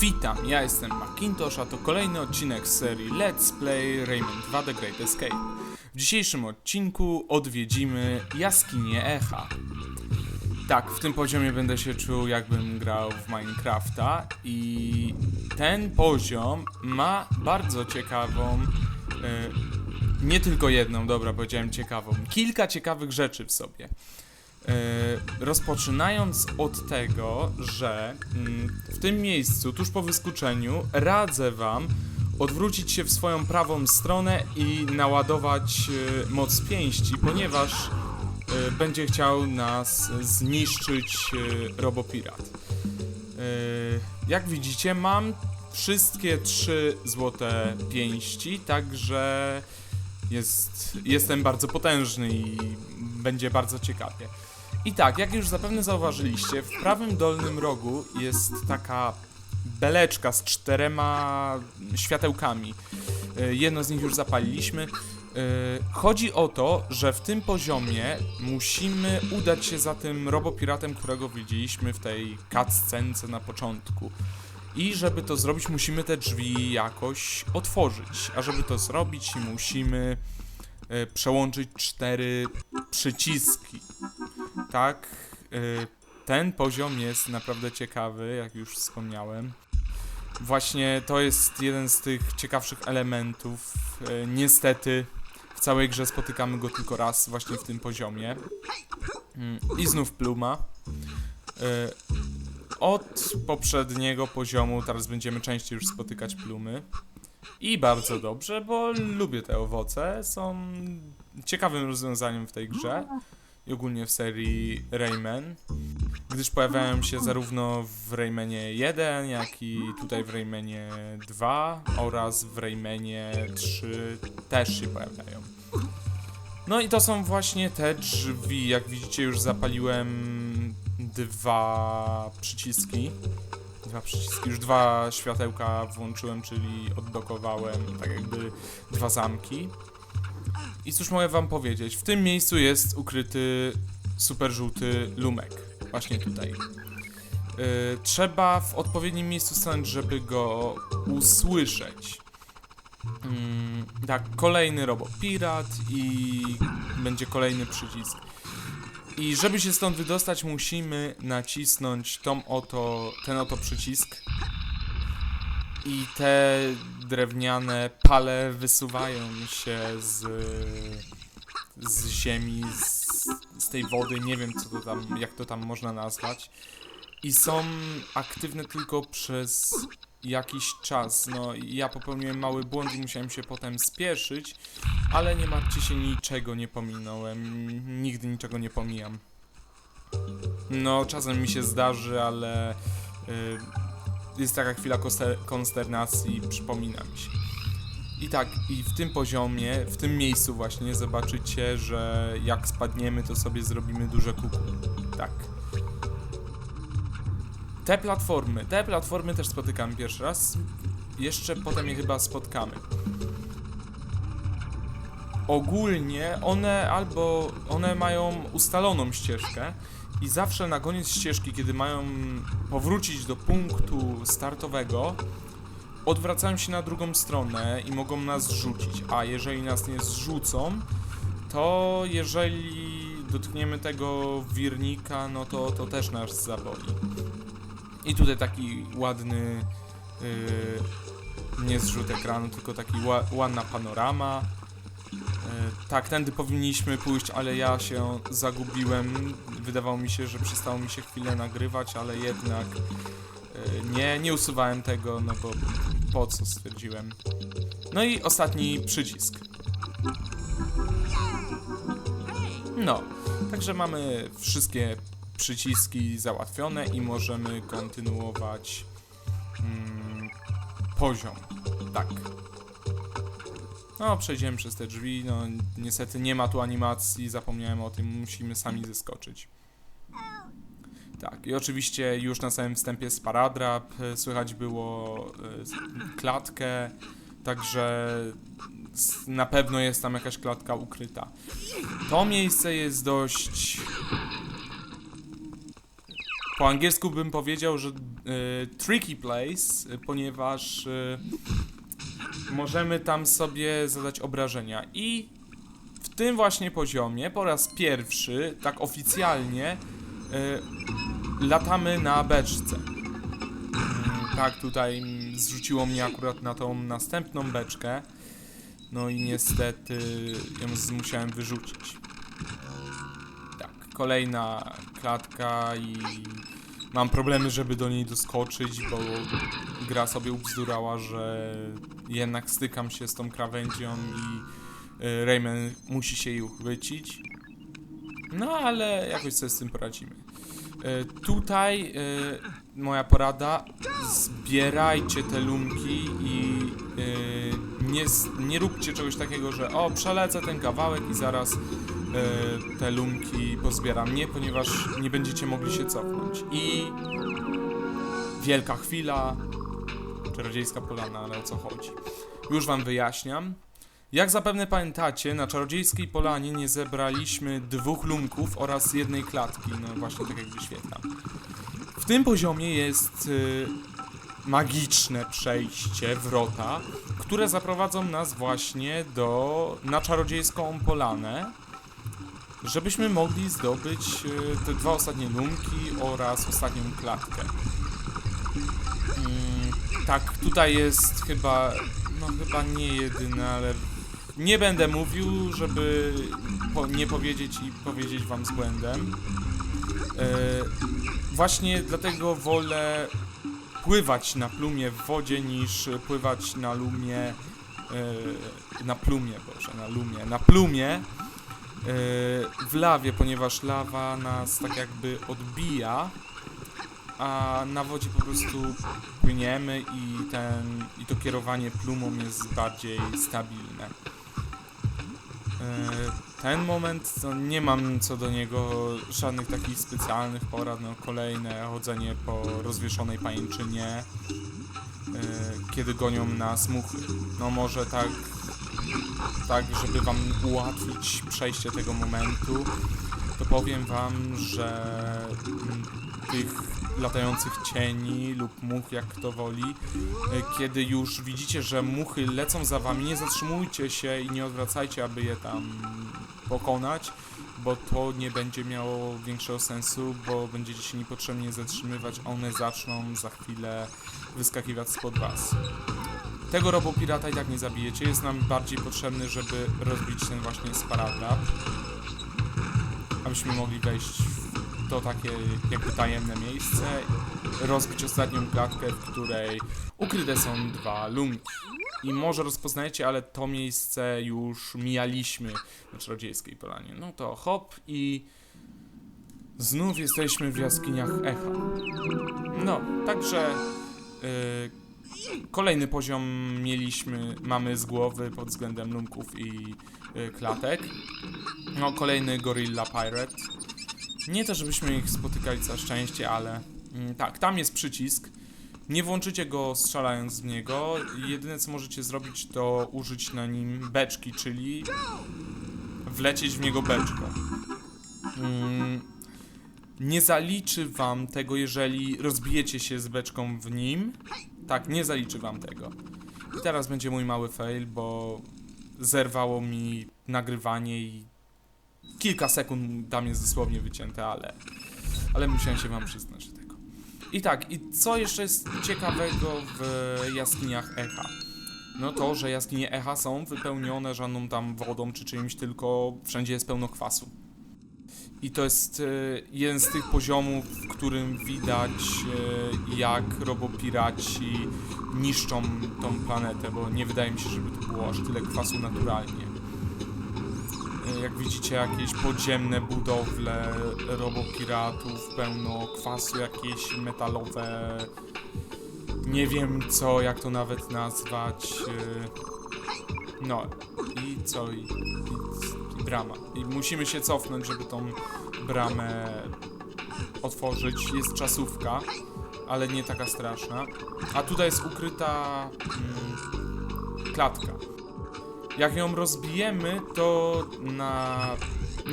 Witam, ja jestem Macintosh, a to kolejny odcinek serii Let's Play Rayman 2 The Great Escape. W dzisiejszym odcinku odwiedzimy jaskinię Echa. Tak, w tym poziomie będę się czuł jakbym grał w Minecrafta i ten poziom ma bardzo ciekawą, e, nie tylko jedną, dobra, powiedziałem ciekawą, kilka ciekawych rzeczy w sobie. E, rozpoczynając od tego, że mm, w tym miejscu, tuż po wyskoczeniu, radzę Wam odwrócić się w swoją prawą stronę i naładować e, moc pięści, ponieważ e, będzie chciał nas zniszczyć Robopirat. Jak widzicie, mam wszystkie trzy złote pięści, także jest, jestem bardzo potężny i będzie bardzo ciekawie. I tak, jak już zapewne zauważyliście, w prawym dolnym rogu jest taka beleczka z czterema światełkami. E, Jedno z nich już zapaliliśmy. E, Chodzi o to, że w tym poziomie musimy udać się za tym robopiratem, którego widzieliśmy w tej cutscence na początku. I żeby to zrobić, musimy te drzwi jakoś otworzyć. A żeby to zrobić, musimy przełączyć cztery przyciski. Tak, y, ten poziom jest naprawdę ciekawy, jak już wspomniałem. Właśnie to jest jeden z tych ciekawszych elementów. Y, Niestety w całej grze spotykamy go tylko raz, właśnie w tym poziomie. Mm, I znów pluma. Od poprzedniego poziomu teraz będziemy częściej już spotykać plumy. I bardzo dobrze, bo lubię te owoce. Są ciekawym rozwiązaniem w tej grze i ogólnie w serii Rayman, gdyż pojawiają się zarówno w Raymanie 1, jak i tutaj w Raymanie 2 oraz w Raymanie 3 też się pojawiają. No i to są właśnie te drzwi. Jak widzicie, już zapaliłem dwa przyciski. Dwa przyciski, już dwa światełka włączyłem, czyli odblokowałem tak jakby dwa zamki. I cóż mogę wam powiedzieć, w tym miejscu jest ukryty super żółty lumek. Właśnie tutaj. Yy, trzeba w odpowiednim miejscu stanąć, żeby go usłyszeć. Mm, tak, kolejny robopirat i będzie kolejny przycisk. I żeby się stąd wydostać, musimy nacisnąć tą oto, ten oto przycisk. I te drewniane pale wysuwają się z, z ziemi, z, z tej wody, nie wiem co to tam, jak to tam można nazwać. I są aktywne tylko przez jakiś czas. No ja popełniłem mały błąd i musiałem się potem spieszyć, ale nie martwcie się, niczego nie pominąłem. Nigdy niczego nie pomijam. No, czasem mi się zdarzy, ale y, jest taka chwila konster- konsternacji, przypomina mi się. I tak, i w tym poziomie, w tym miejscu właśnie zobaczycie, że jak spadniemy, to sobie zrobimy duże kuku. Tak. Te platformy, te platformy też spotykamy pierwszy raz. Jeszcze potem je chyba spotkamy. Ogólnie one albo one mają ustaloną ścieżkę i zawsze na koniec ścieżki, kiedy mają powrócić do punktu startowego, odwracają się na drugą stronę i mogą nas zrzucić. A jeżeli nas nie zrzucą, to jeżeli dotkniemy tego wirnika, no to, to też nas zaboli. I tutaj taki ładny, yy, nie zrzut ekranu, tylko taki ła, ładna panorama. E, Tak, tędy powinniśmy pójść, ale ja się zagubiłem. Wydawało mi się, że przestało mi się chwilę nagrywać, ale jednak e, nie, nie usuwałem tego, no bo po co stwierdziłem. No i ostatni przycisk. No, także mamy wszystkie przyciski załatwione i możemy kontynuować mm, poziom. Tak. No, przejdziemy przez te drzwi. No, niestety nie ma tu animacji, zapomniałem o tym, musimy sami zeskoczyć. Tak, i oczywiście już na samym wstępie sparadrap, słychać było s- klatkę, także na pewno jest tam jakaś klatka ukryta. To miejsce jest dość Po angielsku bym powiedział, że e, tricky place, e, ponieważ e, możemy tam sobie zadać obrażenia. I w tym właśnie poziomie po raz pierwszy, tak oficjalnie, e, latamy na beczce. Mm, Tak, tutaj zrzuciło mnie akurat na tą następną beczkę. No i niestety ją musiałem wyrzucić. Kolejna klatka i mam problemy, żeby do niej doskoczyć, bo gra sobie ubzdurała, że jednak stykam się z tą krawędzią i y, Rayman musi się jej uchwycić. No ale jakoś sobie z tym poradzimy. Y, Tutaj y, moja porada, zbierajcie te lumki i nie, nie róbcie czegoś takiego, że o, przelecę ten kawałek i zaraz te lumki pozbieram. Nie, ponieważ nie będziecie mogli się cofnąć. I wielka chwila, czarodziejska polana, ale o co chodzi? Już wam wyjaśniam. Jak zapewne pamiętacie, na czarodziejskiej polanie nie zebraliśmy dwóch lumków oraz jednej klatki. No właśnie tak jak wyświetlam. W tym poziomie jest y, magiczne przejście, wrota, które zaprowadzą nas właśnie do na czarodziejską polanę, żebyśmy mogli zdobyć y, te dwa ostatnie lumki oraz ostatnią klatkę. Mm, tak, tutaj jest chyba, no chyba nie jedyne, ale nie będę mówił, żeby nie powiedzieć i powiedzieć wam z błędem. E, właśnie dlatego wolę pływać na plumie w wodzie niż pływać na lumie, e, na plumie, boże, na lumie, na plumie e, w lawie, ponieważ lawa nas tak jakby odbija, a na wodzie po prostu płyniemy i ten, i to kierowanie plumą jest bardziej stabilne. E, Ten moment, to nie mam co do niego żadnych takich specjalnych porad, no kolejne chodzenie po rozwieszonej pajęczynie, e, kiedy gonią nas muchy. No może tak, tak, żeby wam ułatwić przejście tego momentu, to powiem wam, że mm, tych latających cieni lub much, jak kto woli, e, kiedy już widzicie, że muchy lecą za wami, nie zatrzymujcie się i nie odwracajcie, aby je tam pokonać, bo to nie będzie miało większego sensu, bo będziecie się niepotrzebnie zatrzymywać, one zaczną za chwilę wyskakiwać spod was. Tego robopirata i tak nie zabijecie, jest nam bardziej potrzebny, żeby rozbić ten właśnie sparadrap, abyśmy mogli wejść w to takie jakby tajemne miejsce, rozbić ostatnią klatkę, w której ukryte są dwa lumki. I może rozpoznajecie, ale to miejsce już mijaliśmy na Czarodziejskiej Polanie. No to hop i znów jesteśmy w jaskiniach Echa. No, także y, kolejny poziom mieliśmy, mamy z głowy pod względem lumków i y, klatek. No, kolejny Gorilla Pirate. Nie to, żebyśmy ich spotykali całe szczęście, ale mm, tak, tam jest przycisk. Nie włączycie go strzelając w niego. Jedyne co możecie zrobić to użyć na nim beczki, czyli wlecieć w niego beczką. Mm, nie zaliczy wam tego, jeżeli rozbijecie się z beczką w nim. Tak, nie zaliczy wam tego. I teraz będzie mój mały fail, bo zerwało mi nagrywanie i kilka sekund tam jest dosłownie wycięte, ale, ale musiałem się wam przyznać do tego. I tak, i co jeszcze jest ciekawego w jaskiniach Echa? No to, że jaskinie Echa są wypełnione żadną tam wodą czy czymś, tylko wszędzie jest pełno kwasu. I to jest e, jeden z tych poziomów, w którym widać e, jak robopiraci niszczą tą planetę, bo nie wydaje mi się, żeby to było aż tyle kwasu naturalnie. E, Jak widzicie, jakieś podziemne budowle robopiratów, pełno kwasu, jakieś metalowe. Nie wiem co, jak to nawet nazwać. No i co? I, i brama. I musimy się cofnąć, żeby tą bramę otworzyć. Jest czasówka, ale nie taka straszna. A tutaj jest ukryta mm, klatka. Jak ją rozbijemy, to na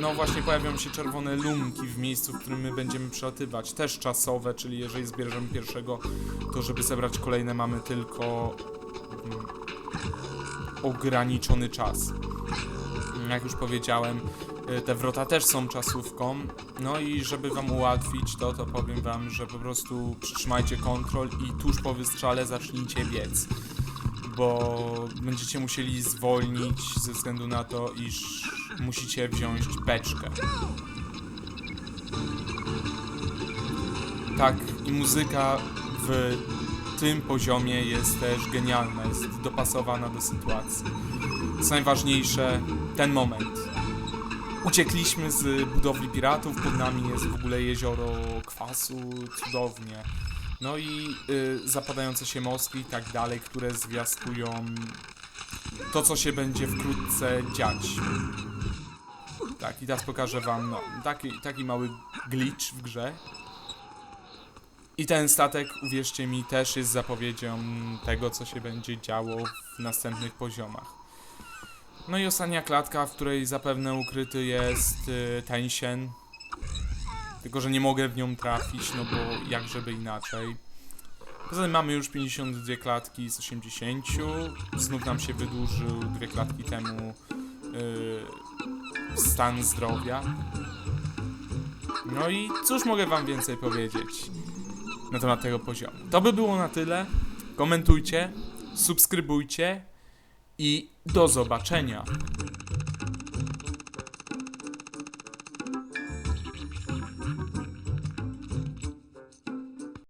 no właśnie pojawią się czerwone lumki w miejscu, w którym my będziemy przelatywać. Też czasowe, czyli jeżeli zbierzemy pierwszego, to żeby zebrać kolejne mamy tylko mm, ograniczony czas. Jak już powiedziałem, y, te wrota też są czasówką. No i żeby wam ułatwić to, to powiem wam, że po prostu przytrzymajcie kontrol i tuż po wystrzale zacznijcie biec. Bo będziecie musieli zwolnić ze względu na to, iż musicie wziąć beczkę. Tak, i muzyka w tym poziomie jest też genialna, jest dopasowana do sytuacji. Jest najważniejsze, ten moment. Uciekliśmy z budowli piratów, pod nami jest w ogóle jezioro kwasu, cudownie. No i y, zapadające się mosty i tak dalej, które zwiastują to, co się będzie wkrótce dziać. Tak, i teraz pokażę wam no, taki, taki mały glitch w grze. I ten statek, uwierzcie mi, też jest zapowiedzią tego, co się będzie działo w następnych poziomach. No i ostatnia klatka, w której zapewne ukryty jest y, Tensien. Tylko, że nie mogę w nią trafić, no bo jak żeby inaczej. Poza tym mamy już 52 klatki z 80. Znów nam się wydłużył dwie klatki temu y, stan zdrowia. No i cóż mogę wam więcej powiedzieć na temat tego poziomu. To by było na tyle. Komentujcie, subskrybujcie i do zobaczenia.